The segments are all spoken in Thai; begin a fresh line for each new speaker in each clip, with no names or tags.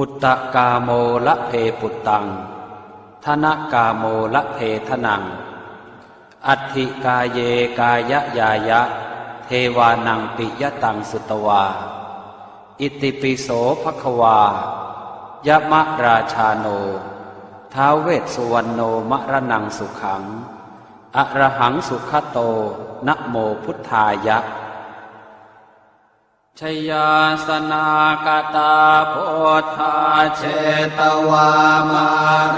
ปุตตะกาโมละเพปุตตังธนกาโมละเพทนัง อัตถิกาเยกายะยายะ เทวานังปิยตังสุตวา อิติปิโสภควายะมะราชาโน ท้าวเวสสุวรรณโนมรนังสุขังอะระหังสุขโตนะโมพุทธายะ ชยาสนากตาโพธาเช
ตวามา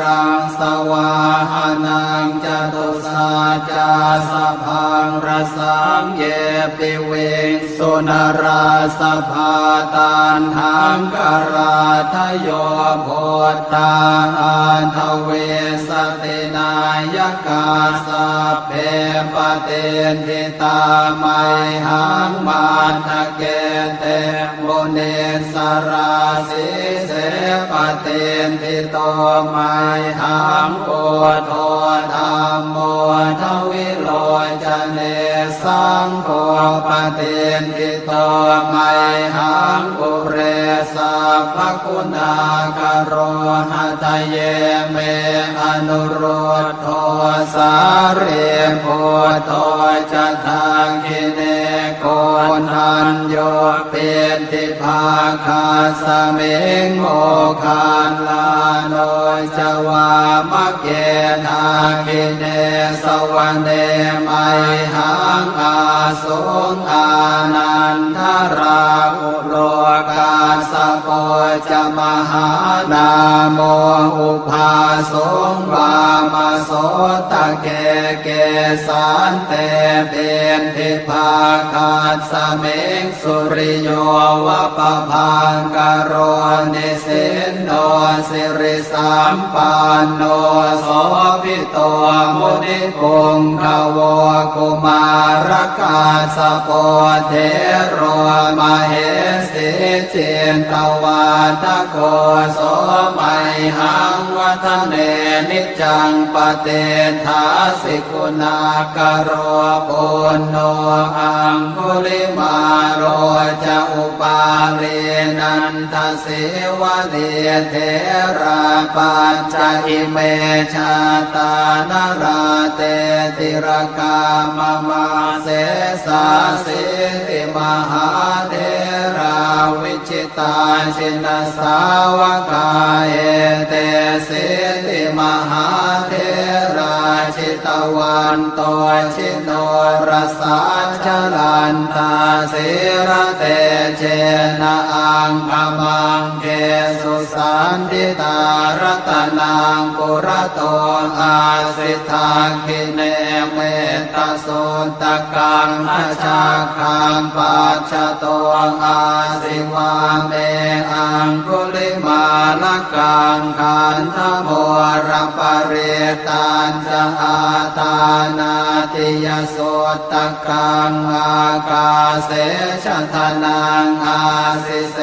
รังสวาหานังจตุสาจาสะพังรสังเยปิเวงสุนราสภาตานทังกราทโยโพธาอันทเวสตินายกาสเพปเตนทิตาไมหังมา ทเกเตโมเนสราสิเสปเตนทิโตไมหังโกโทธรรมโมทวิโลจเนสังโฆปเตนทิโตไมหังปุเรสัพพคุณากโรหะทะเยเมอนุโรธโทสาเรโพโทจะทางกิเนโก นันโยเป็นทิภาคาสเมงโมคานลาโนจวามะเกนากิเนสวรรเนไมหังอาสงอานันทราอุโลกาสโกจะมหานาโมอุภาสงวามาโสตะเกเกสันเตเป็นทิภาคาสเมงสุริโยวะปะพังกโรนิสินโนสิริสัมปันโนโสภิโตมุนิพงขวกุมารกาสโปเทโรมาเหสิเจนตวาทโกโสไมหังวัฒเนนิจังปเตทาสิกุณากโรปุณโนอังคุลิมาโรจะอุปาเรนันทเสวะเดเทราปัญจอิเมชาตานราเตติรกามมาเสสาสิติมหาเทราวิจิตาชินสาวกาเอเตสิติมหาเทราชิ วันโตชิโนรสาชลันตาสิระเตเจนะอังคมังเกสุสันติตารัตนังปุระโตอาสิทาคิเนเมตตาสุตกังอาชาคังปัจจโตอาสิวาเมอังคุลิมาลกังขันธโมรปเรตันจะอาตานาติยโสตกังอากาเสชะทนังอาสิเส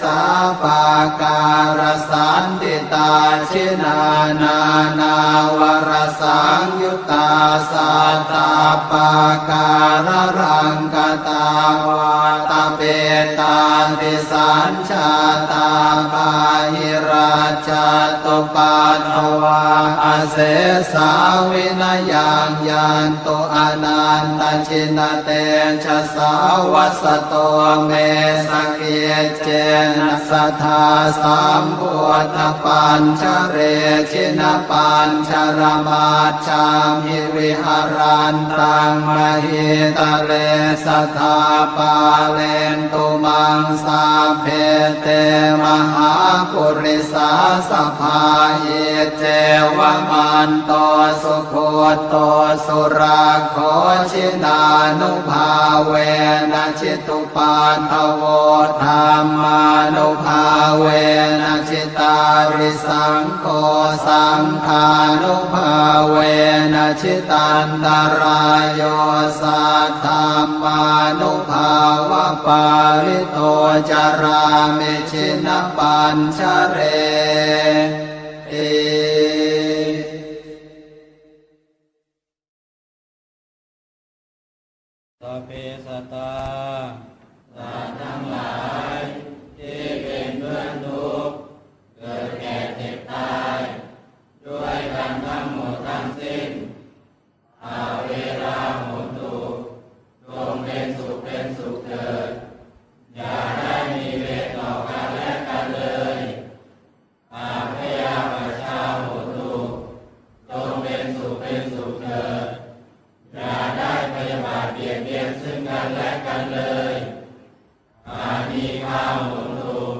สาปาการสันติตาชินานานาวรสังยุตตาสัตาปาการรังกตาวาตาเปตาติสัญชาตาปาหิราชาตุปัตถวาอาเสสาวินยังยันตุอนันตชินเตชะสาวัสโตเมสเกเจนะสัทาสัมพุทธปัญชเรชินปัญชรมาชามิวิหารันตังมหิตเลสัทาปาเลนตุมังสาเพเตมหาปุริสาสภาเยเจวมันโตสุโคโตสุราโคชินานุภาเวนะชิตุปาทโวธรรมานุภาเวนะชิตาริสังโฆสังฆานุภาเวนะชิตันตรายโยสัทธามานุภาวะปาริโตจารามิชินปัญชเร
มีข้าวหมุนถูก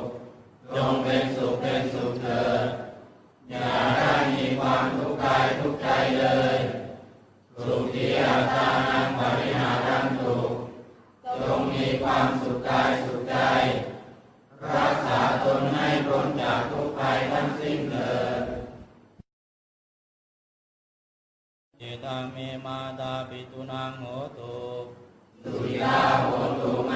จงเป็นสุขเป็นสุขเถิดอย่าได้มีความทุกข์กายทุกข์ใจเลยสุขีอาตานังปริหารันตุจงมีความสุขกายสุขใจ รักษาตนให้พ้นจากทุกภัยทั้งสิ้นเถิดเจตังเมมาตาปิตุนังโหตุสุยาโหตุมาตา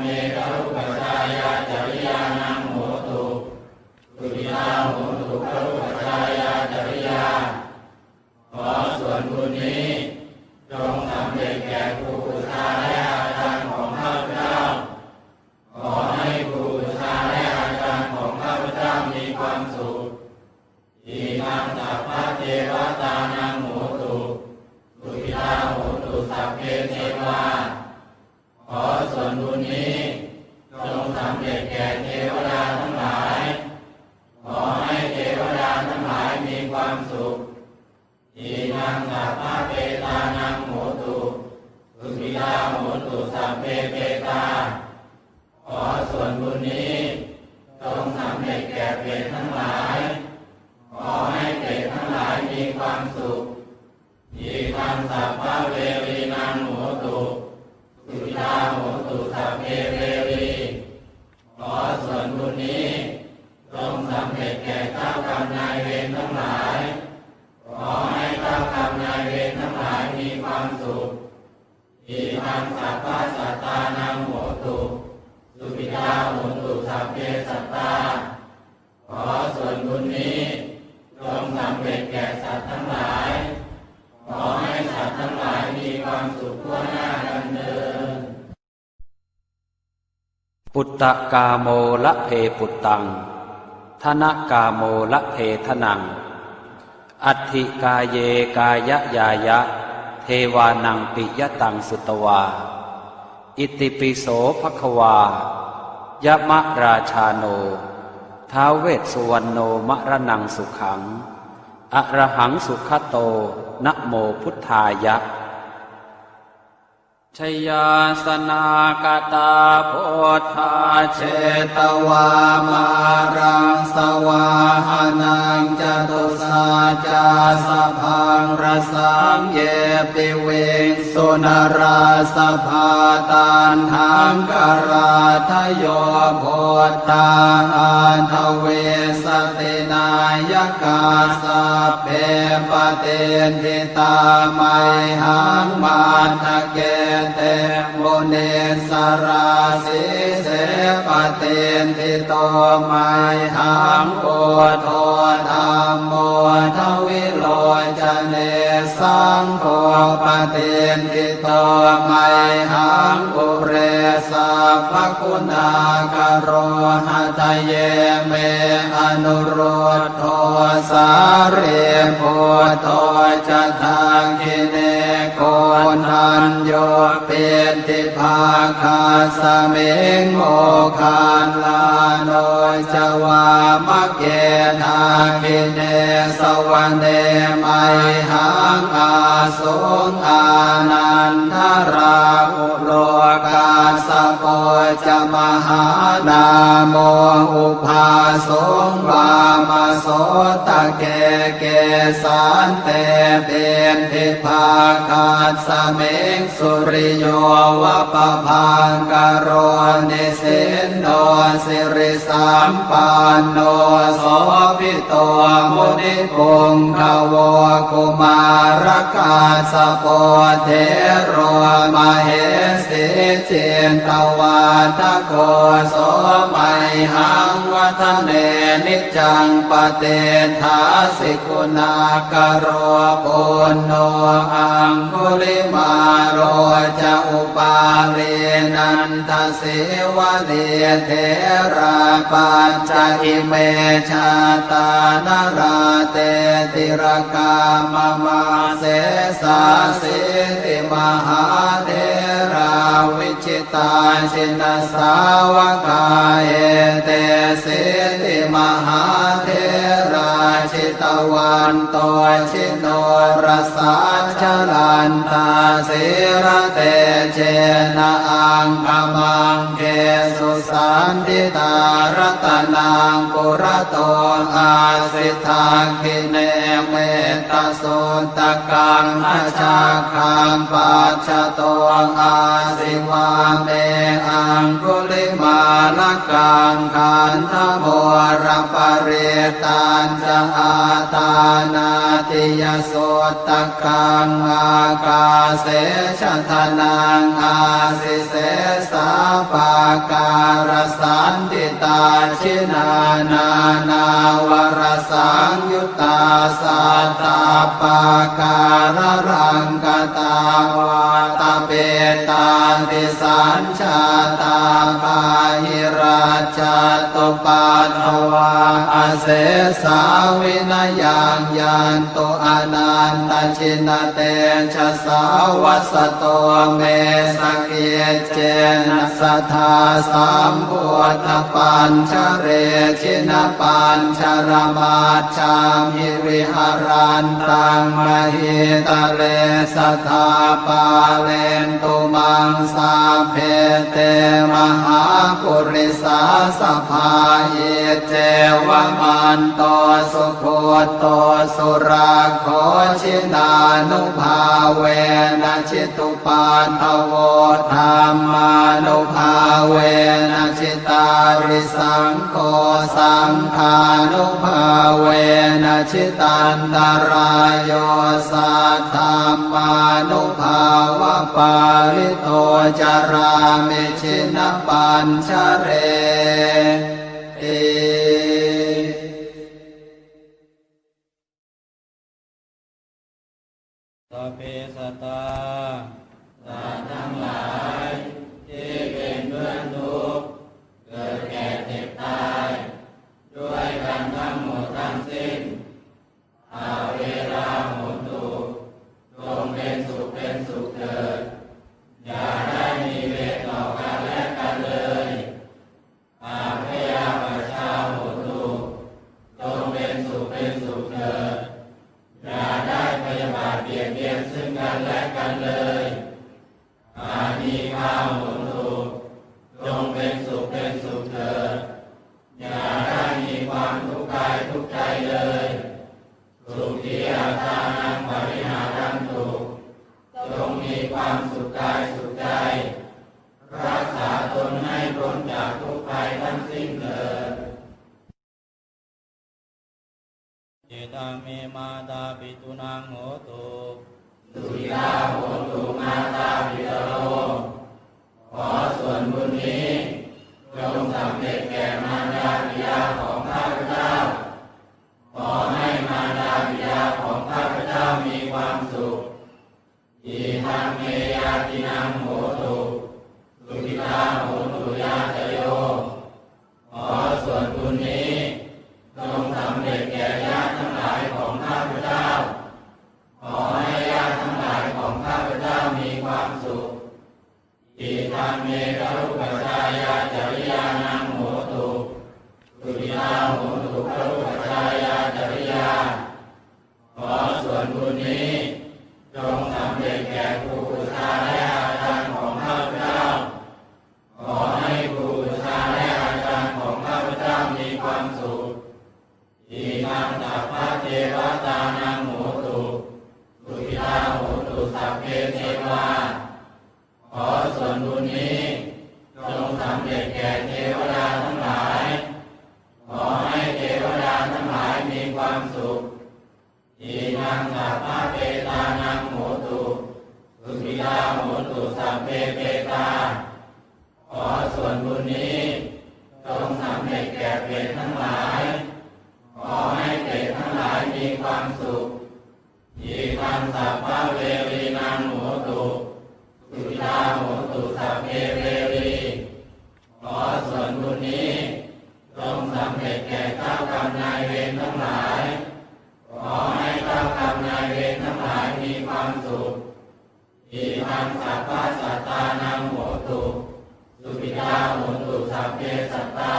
อี ขอส่วนบุญนี้จงสำเร็จแก่เทวดาทั้งหลาย ขอให้เทวดาทั้งหลายมีความสุขอีนางสัพพเปตานังโหตุสุขิตาโหตุสัพเพเปตา ขอส่วนบุญนี้จงสำเร็จแก่เปรตทั้งหลาย ขอให้เปรตทั้งหลายมีความสุขอีทังสัพพะเวรีนังโหตุ
ปุตตะกาโมละเพปุตตังธนกาโมละเพทนัง อัติกาเยกายะยายะ เทวานังปิยตังสุตวา อิติปิโสภควายะมะราชาโน ท้าวเวสสุวรรณโนมะระนังสุขัง อระหังสุขโตนะโมพุทธายะ ชยาสนากตาโพธาเช
ตวามารังสวาหานังจตุสาจาสพังรสังเยปิเวงสุนราสภาตานทังกราทโยโพธาอันทเวสตินายกาสเพปเตนทิตาไมหังมาทะเกเตโมเนสราสิเสปเตนทิโตไมหังโอโทธรรมโมทวิโลจเน สังโฆปเตนทิโตไมหังอุเรสัพพคุณากโรหะทะเยเมอนุโรธโทสาเรโพโทจะทางกิเนโกนันโยเป็นทิภาคาสเมงโมคานลาโนจวามะเกนาคิเนสวรรเนไมหังอาสงอานันทราอุโลกาสโปจะมหานาโมอุภาสงวามโสตะเกเกสานเตเป็นทิภาคาสเมงสุริโยวะปะพังกโรนิสินโนสิริสัมปันโนโสภิโตมุนิปุงขวกุมารรกาสโปเทโรมาเหสีเจนตวาทโกโสไมหังวัฒเนนิจังปเตทาสิกุณากโรปุณโนอังคุลิมาโรจะอุปาเรนันทเสวะเดเทราปัญจอิเมชาตานราเตติรกามมาเสสาสิติมหาเทราวิชิตาชินสาวกาเอเตสิติมหาเทราชิตวันโตชิโนรสาชลันตาสิระเตเจนะอังคมังเกสุสันติตารตนังปุระโตอาสิทาคิเนเม ตาสุตกังอาชาคังปัจจโตอาสิวาเมอังคุลิมาลกังขันธโมรปเรตันจะอาตานาติยโสตกังอากาเสชะทนังอาสิเส ปาการสันติตาชินานานาวรสังยุตตาสาตตาปาการรังกตาวาตาเปตา ติสัญชาตาปาหิราชาตุปันทวาอาเสสาวินายังยันโตอนันตชินเตชะสาวัสโตเมสกเกเจนะสัทธาสามพุทธปัญชเรชินปัญชรมาชามิวิหารันตังมหิตเลสทธาปาเลนตุมังสาเพเตมหาปุริสาสภาเยเจวมันโตสุโคโตสุราโคชินานุภาเวนะชิตุปาทโวธรรมานุภาเวนะ ริสังโฆสังฆานุภาเวนะชิตันตรายโยสัทธรรมานุภาวะปาริโตจารามิชินปัญชเร
มี อิทา วนบุญนี้จงสำเร็จแก่เทวดา เทเวรีขอส่วนบุญนี้จงสำเร็จแก่ข้ากรรมนายเวรทั้งหลาย ขอให้ข้ากรรมนายเวรทั้งหลายมีความสุขอิทังสัพพะสัตตานังโหตุสุปิตาโหตุสัพเพสัตตา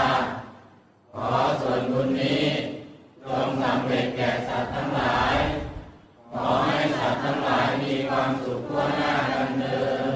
ขอส่วนบุญนี้จงสำเร็จแก่สัตว์ทั้งหลาย ขอให้สัตว์ทั้งหลายมีความสุขทั่วหน้ากันเดิน